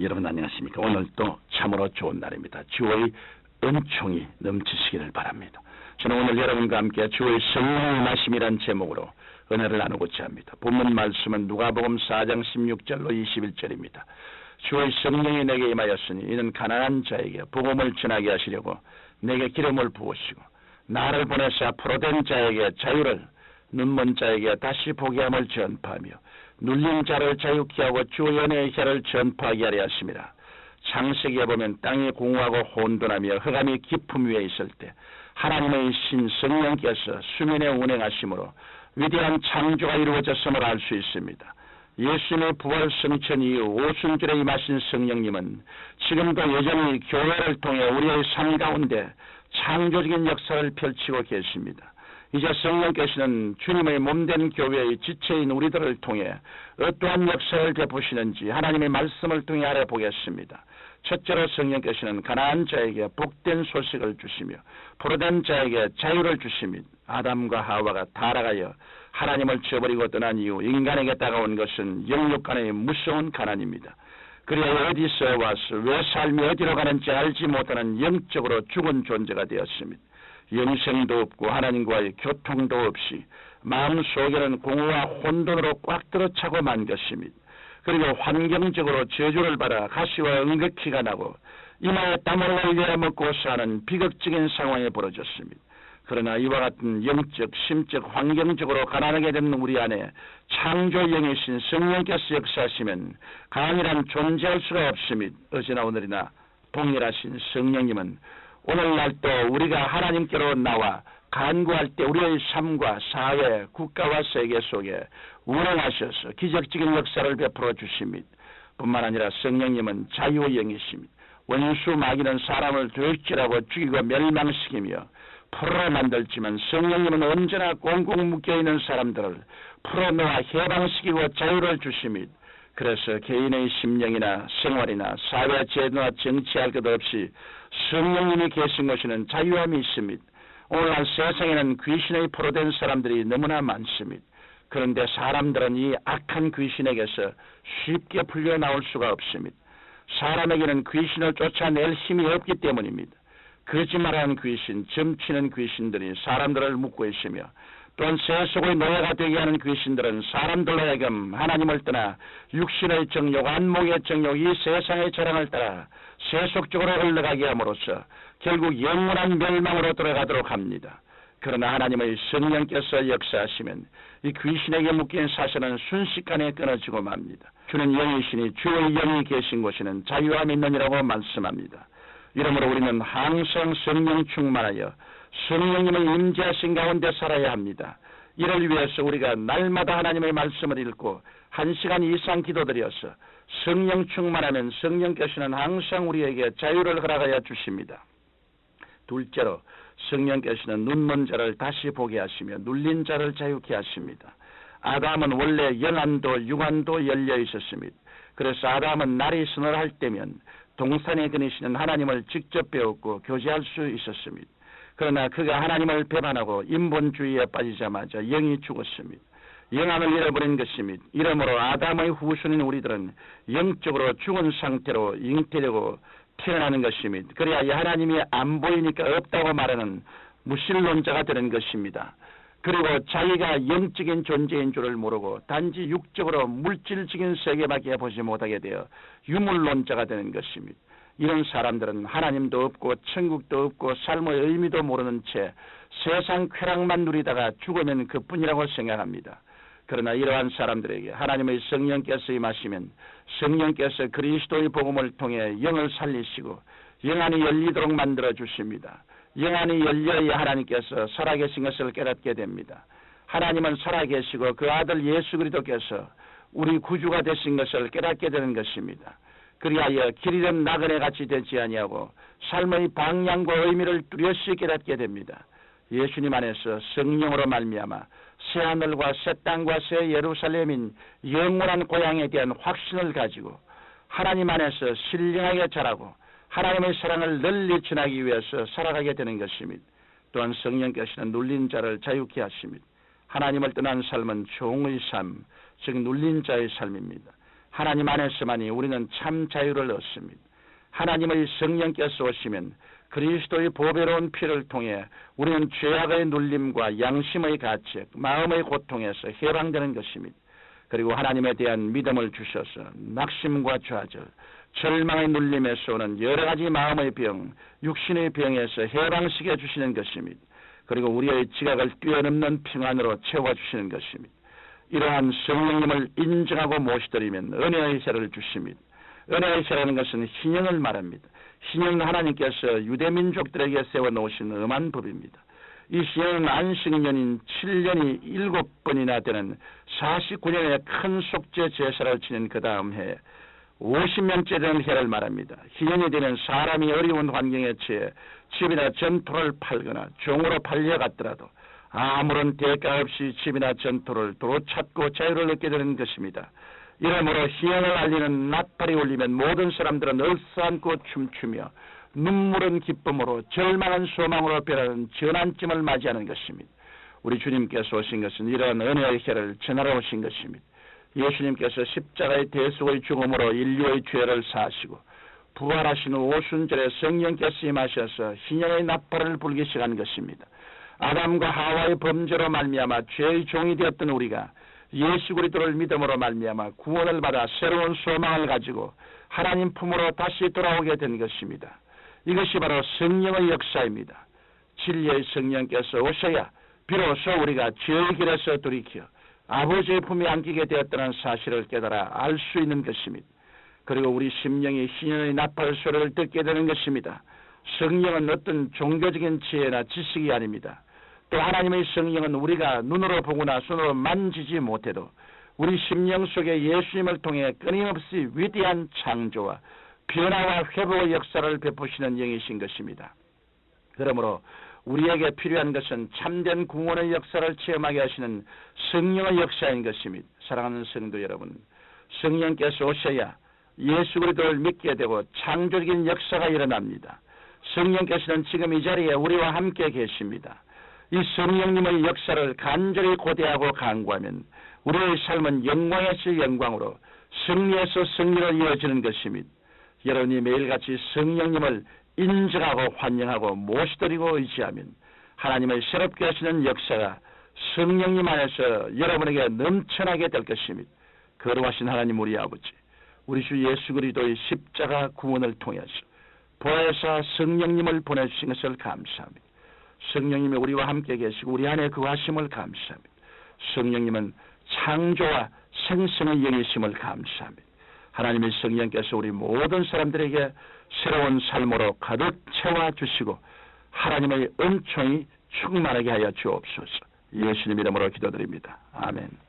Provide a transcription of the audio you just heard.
여러분 안녕하십니까? 오늘도 참으로 좋은 날입니다. 주의 은총이 넘치시기를 바랍니다. 저는 오늘 여러분과 함께 주의 성령의 마심이란 제목으로 은혜를 나누고자 합니다. 본문 말씀은 누가복음 4장 16절로 21절입니다. 주의 성령이 내게 임하였으니 이는 가난한 자에게 복음을 전하게 하시려고 내게 기름을 부으시고 나를 보내사 포로된 자에게 자유를 눈먼 자에게 다시 보게 함을 전파하며 눌린 자를 자유케 하고 주 연애의 혀를 전파하게 하려 하심이라. 창세기에 보면 땅이 공허하고 혼돈하며 흑암이 깊음 위에 있을 때 하나님의 신 성령께서 수면에 운행하심으로 위대한 창조가 이루어졌음을 알 수 있습니다. 예수님의 부활 성천 이후 오순절에 임하신 성령님은 지금도 여전히 교회를 통해 우리의 삶 가운데 창조적인 역사를 펼치고 계십니다. 이제 성령께서는 주님의 몸된 교회의 지체인 우리들을 통해 어떠한 역사를 베푸시는지 하나님의 말씀을 통해 알아보겠습니다. 첫째로 성령께서는 가난한 자에게 복된 소식을 주시며 포로된 자에게 자유를 주시며 아담과 하와가 타락하여 하나님을 저버리고 떠난 이후 인간에게 다가온 것은 영육 간의 무서운 가난입니다. 그리하 어디서 와서 왜 삶이 어디로 가는지 알지 못하는 영적으로 죽은 존재가 되었습니다. 영생도 없고 하나님과의 교통도 없이 마음 속에는 공허와 혼돈으로 꽉 들어차고 만 것입니다. 그리고 환경적으로 저주를 받아 가시와 응급기가 나고 이마에 땀을 흘려 먹고 사는 비극적인 상황이 벌어졌습니다. 그러나 이와 같은 영적, 심적, 환경적으로 가난하게 된 우리 안에 창조 영이신 성령께서 역사하시면 강이란 존재할 수가 없습니다. 어제나 오늘이나 동일하신 성령님은 오늘날도 우리가 하나님께로 나와 간구할 때 우리의 삶과 사회, 국가와 세계 속에 운행하셔서 기적적인 역사를 베풀어 주십니다. 뿐만 아니라 성령님은 자유의 영이십니다. 원수 마귀는 사람을 도둑질하고 죽이고 멸망시키며 풀어 만들지만 성령님은 언제나 꽁꽁 묶여있는 사람들을 풀어놓아 해방시키고 자유를 주십니다. 그래서 개인의 심령이나 생활이나 사회 제도나 정치할 것 없이 성령님이 계신 것에는 자유함이 있습니다. 오늘날 세상에는 귀신의 포로된 사람들이 너무나 많습니다. 그런데 사람들은 이 악한 귀신에게서 쉽게 풀려나올 수가 없습니다. 사람에게는 귀신을 쫓아낼 힘이 없기 때문입니다. 거짓말하는 귀신, 점치는 귀신들이 사람들을 묶고 있으며 또한 세속의 노예가 되게 하는 귀신들은 사람들로 하여금 하나님을 떠나 육신의 정욕, 안목의 정욕, 이 세상의 자랑을 따라 세속적으로 흘러가게 함으로써 결국 영원한 멸망으로 들어가도록 합니다. 그러나 하나님의 성령께서 역사하시면 이 귀신에게 묶인 사슬은 순식간에 끊어지고 맙니다. 주는 영이시니 주의 영이 계신 곳에는 자유함이 있느니라고 말씀합니다. 이러므로 우리는 항상 성령 충만하여 성령님의 임재하신 가운데 살아야 합니다. 이를 위해서 우리가 날마다 하나님의 말씀을 읽고 한 시간 이상 기도드려서 성령 충만하면 성령께서는 항상 우리에게 자유를 허락하여 주십니다. 둘째로 성령께서는 눈먼 자를 다시 보게 하시며 눌린 자를 자유케 하십니다. 아담은 원래 영안도 육안도 열려 있었습니다. 그래서 아담은 날이 서늘할 때면 동산에 그니시는 하나님을 직접 배웠고 교제할 수 있었습니다. 그러나 그가 하나님을 배반하고 인본주의에 빠지자마자 영이 죽었습니다. 영함을 잃어버린 것입니다. 이러므로 아담의 후손인 우리들은 영적으로 죽은 상태로 잉태되고 태어나는 것입니다. 그래야 하나님이 안 보이니까 없다고 말하는 무신론자가 되는 것입니다. 그리고 자기가 영적인 존재인 줄을 모르고 단지 육적으로 물질적인 세계밖에 보지 못하게 되어 유물론자가 되는 것입니다. 이런 사람들은 하나님도 없고 천국도 없고 삶의 의미도 모르는 채 세상 쾌락만 누리다가 죽으면 그뿐이라고 생각합니다. 그러나 이러한 사람들에게 하나님의 성령께서 임하시면 성령께서 그리스도의 복음을 통해 영을 살리시고 영안이 열리도록 만들어 주십니다. 영안이 열려야 하나님께서 살아계신 것을 깨닫게 됩니다. 하나님은 살아계시고 그 아들 예수 그리스도께서 우리 구주가 되신 것을 깨닫게 되는 것입니다. 그리하여 길 잃은 나그네 같이 되지 아니하고 삶의 방향과 의미를 뚜렷이 깨닫게 됩니다. 예수님 안에서 성령으로 말미암아 새 하늘과 새 땅과 새 예루살렘인 영원한 고향에 대한 확신을 가지고 하나님 안에서 신령하게 자라고 하나님의 사랑을 널리 전하기 위해서 살아가게 되는 것입니다. 또한 성령께서는 눌린 자를 자유케 하십니다. 하나님을 떠난 삶은 종의 삶, 즉 눌린 자의 삶입니다. 하나님 안에서만이 우리는 참 자유를 얻습니다. 하나님의 성령께서 오시면 그리스도의 보배로운 피를 통해 우리는 죄악의 눌림과 양심의 가책, 마음의 고통에서 해방되는 것입니다. 그리고 하나님에 대한 믿음을 주셔서 낙심과 좌절, 절망의 눌림에서 오는 여러 가지 마음의 병, 육신의 병에서 해방시켜 주시는 것입니다. 그리고 우리의 지각을 뛰어넘는 평안으로 채워주시는 것입니다. 이러한 성령님을 인정하고 모시드리면 은혜의 세를 주십니다. 은혜의 세라는 것은 신령을 말합니다. 신령은 하나님께서 유대민족들에게 세워놓으신 음한 법입니다. 이 신령은 안식년인 7년이 7번이나 되는 49년의 큰 속죄 제사를 지낸 그 다음 해에 50년째 되는 해를 말합니다. 희년이 되는 사람이 어려운 환경에 처해 집이나 전토를 팔거나 종으로 팔려갔더라도 아무런 대가 없이 집이나 전토를 도로 찾고 자유를 얻게 되는 것입니다. 이러므로 희연을 알리는 나팔이 울리면 모든 사람들은 얼싸안고 춤추며 눈물은 기쁨으로 절망한 소망으로 변하는 전환점을 맞이하는 것입니다. 우리 주님께서 오신 것은 이러한 은혜의 해를 전하러 오신 것입니다. 예수님께서 십자가의 대속의 죽음으로 인류의 죄를 사시고 부활하신 후 오순절에 성령께서 임하셔서 신령의 나팔을 불기 시작한 것입니다. 아담과 하와의 범죄로 말미암아 죄의 종이 되었던 우리가 예수 그리스도를 믿음으로 말미암아 구원을 받아 새로운 소망을 가지고 하나님 품으로 다시 돌아오게 된 것입니다. 이것이 바로 성령의 역사입니다. 진리의 성령께서 오셔야 비로소 우리가 죄의 길에서 돌이켜 아버지의 품에 안기게 되었다는 사실을 깨달아 알 수 있는 것입니다. 그리고 우리 심령이 신령의 나팔 소리를 듣게 되는 것입니다. 성령은 어떤 종교적인 지혜나 지식이 아닙니다. 또 하나님의 성령은 우리가 눈으로 보거나 손으로 만지지 못해도 우리 심령 속에 예수님을 통해 끊임없이 위대한 창조와 변화와 회복의 역사를 베푸시는 영이신 것입니다. 그러므로 우리에게 필요한 것은 참된 구원의 역사를 체험하게 하시는 성령의 역사인 것입니다. 사랑하는 성도 여러분, 성령께서 오셔야 예수 그리스도를 믿게 되고 창조적인 역사가 일어납니다. 성령께서는 지금 이 자리에 우리와 함께 계십니다. 이 성령님의 역사를 간절히 고대하고 간구하면 우리의 삶은 영광에서 영광으로 승리에서 승리로 이어지는 것입니다. 여러분이 매일같이 성령님을 인정하고 환영하고 모시드리고 의지하면 하나님의 새롭게 하시는 역사가 성령님 안에서 여러분에게 넘쳐나게 될 것입니다. 거룩하신 하나님 우리 아버지 우리 주 예수 그리스도의 십자가 구원을 통해서 보혜사 성령님을 보내주신 것을 감사합니다. 성령님이 우리와 함께 계시고 우리 안에 그하심을 감사합니다. 성령님은 창조와 생성의 영이심을 감사합니다. 하나님의 성령께서 우리 모든 사람들에게 새로운 삶으로 가득 채워 주시고 하나님의 은총이 충만하게 하여 주옵소서. 예수님 이름으로 기도드립니다. 아멘.